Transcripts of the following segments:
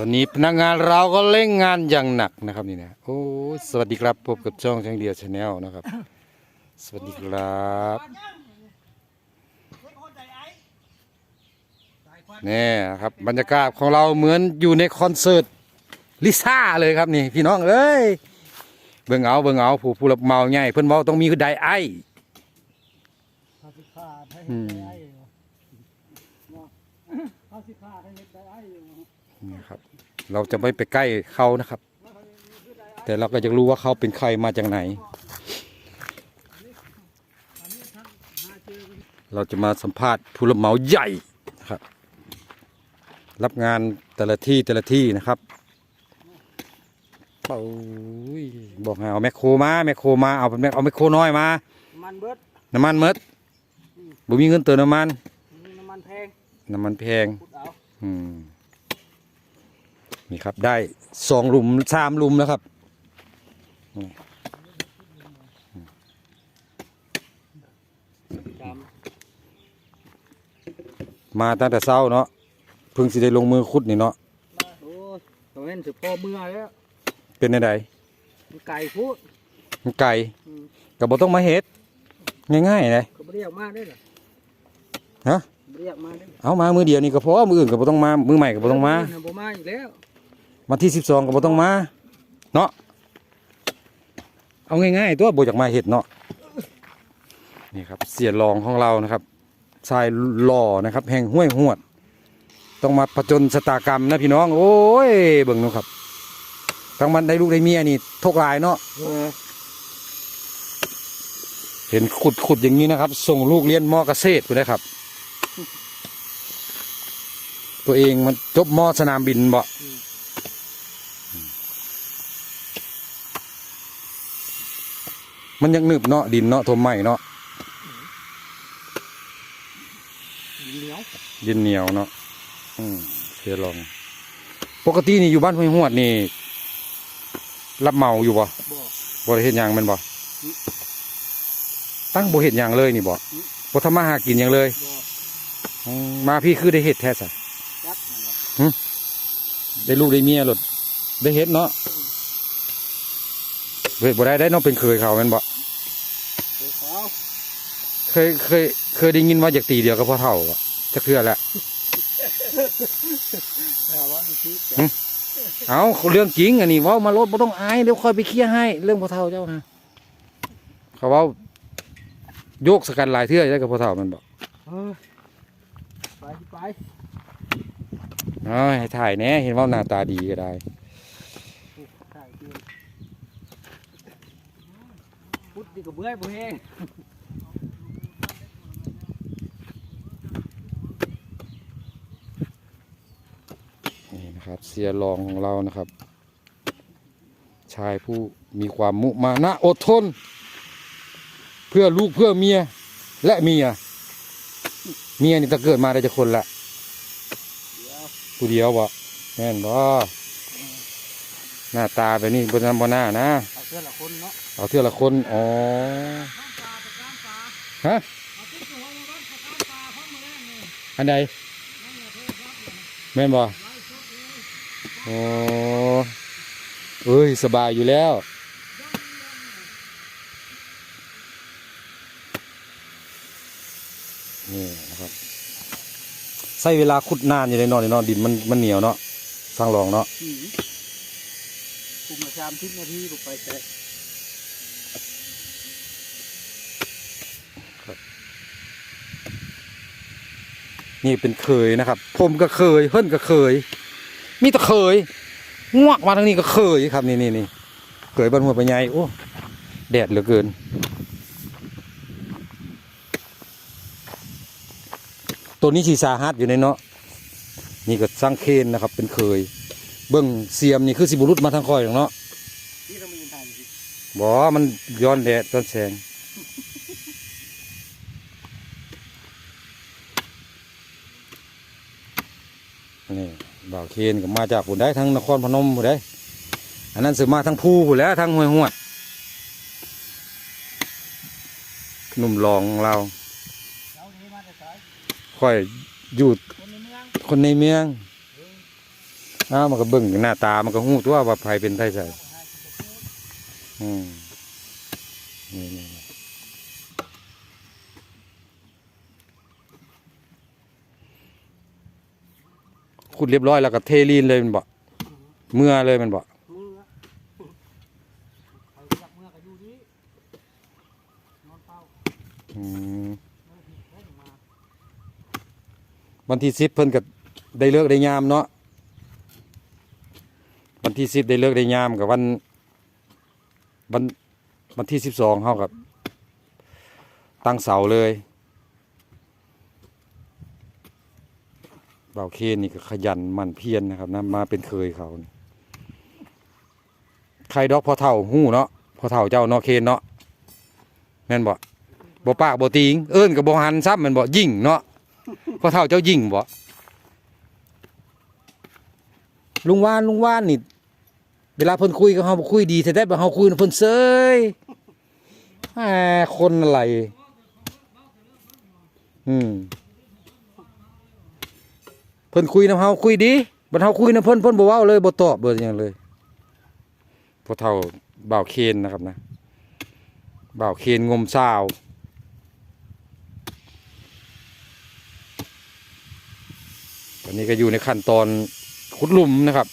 ตอนนี้พนักงานเราก็เร่งงานอย่างหนักนะครับนี่นะโอ้ยสวัสดีครับพบกับช่องช่างเดียวชาแนลนะครับ สวัสดีครับนี่ครับบรรยากาศของเราเหมือนอยู่ในคอนเสิร์ตลิซ่าเลยครับนี่ พี่น้องเอ้ยเบิ่งเอาเบิ่งเอาผู้ผู้รับเหมาใหญ่เพิ่นเว้าต้องมีคือไดไอเขาสิขาดให้อืเฮ็ดมได้อยู่เนาะเขาสิขาดให้เฮ็ดได้อยู่นี่ครับ เราจะไม่ไปใกล้เขานะครับ แต่เราก็จะรู้ว่าเขาเป็นใครมาจากไหน เราจะมาสัมภาษณ์ผู้รับเหมาใหญ่นะครับ รับงานแต่ละที่แต่ละที่นะครับโอ้ยบอกให้เอาแมคโครมาแมคโครมาเอาเป็นแมคเอาแมคโครน้อยมามันเบิดน้ำมันเมดบ่มีเงินเติมน้ำมันมีน้ำมันแพงน้ำมันแพง พูดเอา อืม นี่ครับได้สองหลุมสามหลุมแล้วครับนี่จมาตั้งแต่เช้าเนาะเพิ่งสิได้ลงมือขุดนี่เนาะำโอ้ยตอนนั้นสิพ่อเมื่อแล้วเป็นไดมันไก่พูดมันไก่อืมก็บ่ต้องมาเฮ็ดง่ายๆเลยก็บ่เรียกมาได้หรอฮะบ่เรียกมาได้เอามามือเดียวนี่ก็พอมืออื่นก็บ่ต้องมามือใหม่ก็บ่ต้องมาเนบ่มาอีกแล้ว วันที่12ก็บ่ต้องมาเนาะเอาง่ายๆตัวบ่อยากมาเฮ็ดเนาะนี่ครับเสียรองของเรานะครับชายหล่อนะครับ แห่งห้วยหวด ต้องมาผจญชะตากรรมนะพี่น้อง โอ้ยเบิ่งนะครับทั้งมันได้ลูกได้เมียนี่ทกลายเนาะเออเห็นขุดขุดอย่างนี้นะครับ ส่งลูกเรียนมอเกษตรไปได้ครับ ตัวเองมันจบมอสนามบินบ่ มันยังหนึบเนาะดินเนาะทมใหม่เนาะดินเหนียวดินเหนียวเนาะอืมเสียลอง ปกตินี่อยู่บ้านห้วยหวดนี่ รับเหมาอยู่บ่บ่บ่ได้เฮ็ดหยังแมันบ่ตั้งบ่เฮ็ดหยังเลยนี่บ่บ่ทำมาหากินหยังเลยบ่อืมมาพี่คือได้เฮ็ดแท้ซะจักนั่นวะได้ลูกได้เมียหลดได้เฮ็ดเนาะ เฮ็ดบ่ได้ได้เนาะเป็นเคยเขาแม่นบ่เดี๋ยวเขาเคยเคย เคยได้ยินว่าอยากตีเดียวกับพ่อเฒ่าบ่จักเทื่อแหละเอาว่าสิหึเอ้าเรื่องจริงอันนี้เว้ามาลดบ่ต้องอายเดี๋ยวค่อยไปเคลียร์ให้ เรื่องพ่อเฒ่าเจ้านะเขาเว้าโยกสกันหลายเทื่อได้กับพ่อเฒ่าแมันบ่เออไปสิไปเอ้ยให้ถ่ายแหน่เห็นว่าหน้าตาดีก็ได้ พูดใช่จริงพุดดี กับเบื่อยบ่แห้งนี่นะครับเสียรองของเรานะครับ ชายผู้มีความมุมานะอดทน เพื่อลูกเพื่อเมีย และเมีย เมียนี่ถ้าเกิดมาได้จะคนละผู้เดียวบ่แม่นบ่หน้าตาแบบนี้บนนั้นบนหน้านะ เอาเสื้อละคนเนาะเอาเท่าละคนอ๋อฮะอันใดแม่นบ่โอ้เอ้ยสบายอยู่แล้วนี่นะครับใช้เวลาขุดนานอยู่เลยเนาะนี่เนาะดินมันมันเหนียวเนาะสร้างรองเนาะ กุมมาชามทิศนาทีลูกไปแต่นี่เป็นเคยนะครับ ผมก็เคยเฮิ่นก็เคย มีแต่เคยงวกมาทางนี้ก็เคยครับนี่นี่นี่เคยบ้านหัวปะไยโอ้แดดเหลือเกินตัวนี้ชีสาฮัดอยู่ในเนาะนี่ก็สร้างเคนนะครับเป็นเคย เบิ้งเสียมนี่คือสิบุรุษมาทางคอยหรอกเนาะที่เรามีทางสิบ่มันย้อนแดดย้อนแสงนี่บ่าวเคนก็มาจากผุนได้ทั้งนครพนมผุนได้ อันนั้นสือมาทั้งภูผุนแหล้วทั้งห้วยหวดหนุ่มรองของเราเรานี้มาแต่สายค่อยอยู่คนในเมืองคนในเมื อ้ามันก็เบิ่งหน้าตา มันก็หู้ตัวว่าไผเป็นไผใส่อืมนี่นี่ขุดเรียบร้อยแล้วก็เทลีนเลยมันบ่เมื่อเลยมันบ่มือกวันที่สิบเพิ่นก็ได้เลิกได้ยามเนาะ วันที่สิบได้เลิกได้ยามกับวันวันวันที่สิบสองเขากับตั้งเสาเลยเบาเคนนี่ก็ขยันมันเพียรนะครับนะมาเป็นเคยเขาใครดอกพอเท่าหู้เนาะพอเท่าเจ้านาะเคนเนาะแม่นบ่บ่ปากบ่ติงเอิ้นกับบ่หันซ้ำแม่นบ่ยิ่งเนาะพอเฒ่าเจ้ายิ่งบ่ลุงว่านลุงว่านนี่ เวลาเพิ่นคุยกับเฮาคุยดีแต่ได้บ่เฮาคุยน่ะเพิ่นเซยแหมคนอะไรอืมเพิ่นคุยนำเฮาคุยดีบัดเฮาคุยนำเพิ่นเพิ่นบ่เว้าเลยบ่ตอบบ่หยังเลยพอเฒ่าบ่าวเคนนะครับนะบ่าวเคนงมสาวตอนนี้ก็อยู่ในขั้นตอนขุดหลุมนะครับ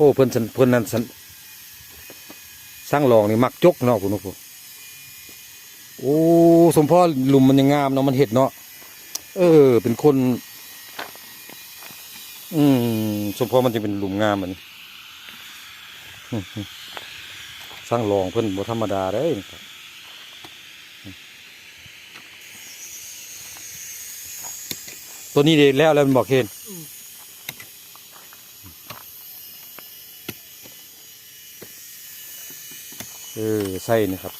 อ้เพิ่นสันเพิ่นนั่นสันสร้างรองนี่มักจกเนาะคุณผู้ชมโอ้สมพ่อหลุมมันยังงามเนาะมันเห็ดเนาะเออ เป็นคน อืมสมพ่อมันจะเป็นหลุมงามเหมันสร้างรองเพิ่นบ่ธรรมดาเด้นะครับตัวนี้เด็แล้วแล้วมันบอกเคน เออใส่นี่ครับ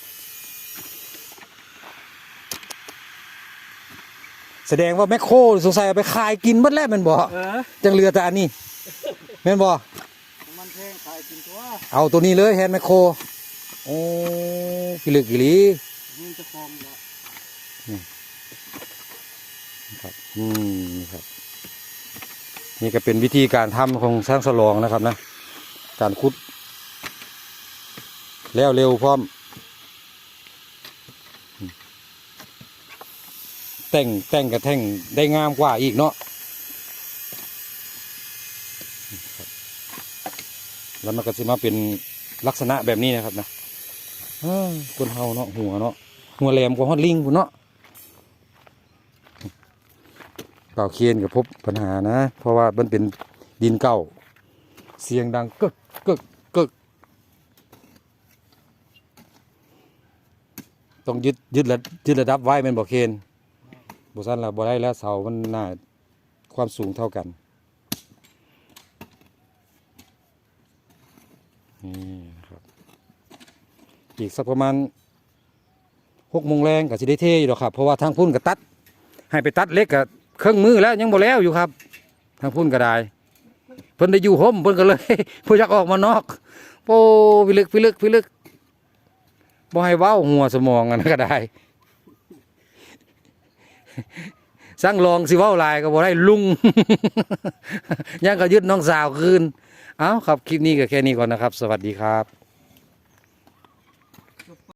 แสดงว่าแมคโครสงสัยเอาไปขายกินหมดแล้วแมันบ่เออจังเหลือแต่อันนี้แม่นบ่มันแพงขายกินตัวเอาตัวนี้เลยแฮนด์แมคโครโอ้กิลึกกิลี มึงจะฟองละครับอืมนี่ครับ นี่ก็เป็นวิธีการทำของสร้างสลองนะครับนะ การขุด แล้วเร็วพร้อม แต่งแต่งกระแท่งได้งามกว่าอีกเนาะแล้วมันก็จะมาเป็นลักษณะแบบนี้นะครับนะอคนเฮาเนาะหัวเนาะหัวแหลมกว่าฮอดลิงพุ่นเนาะเก่าเคียนกับพบปัญหานะ เพราะว่ามันเป็นดินเก่า เสียงดังกึกกึกกึก ต้องยึดยึดระยึดระดับไว้แมันบอกเคนบุษันเราบ่ได้แล้วเสามันน่าความสูงเท่ากันนี่นะครับอีกสักประมาณหกโมงแรงก็จะได้เทอยู่หรอกครับ เพราะว่าทางพุ่นก็ตัด ให้ไปตัดเล็กกับเครื่องมือแล้วยังบ่แล้วอยู่ครับ ทางพุ่นก็ได้เพิ่นได้อยู่ห่มเพิ่นก็เลยเพิ่นอยากออกมานอกโอ้พิลึกพิลึกพิลึก บ่ให้เว้าหัวสมองกันก็ได้สร้างลองสิเว้าลายก็บ่ได้ลุง ยังก็ยึดน้องสาวคืน เอ้าครับคลิปนี้ก็แค่นี้ก่อนนะครับ สวัสดีครับ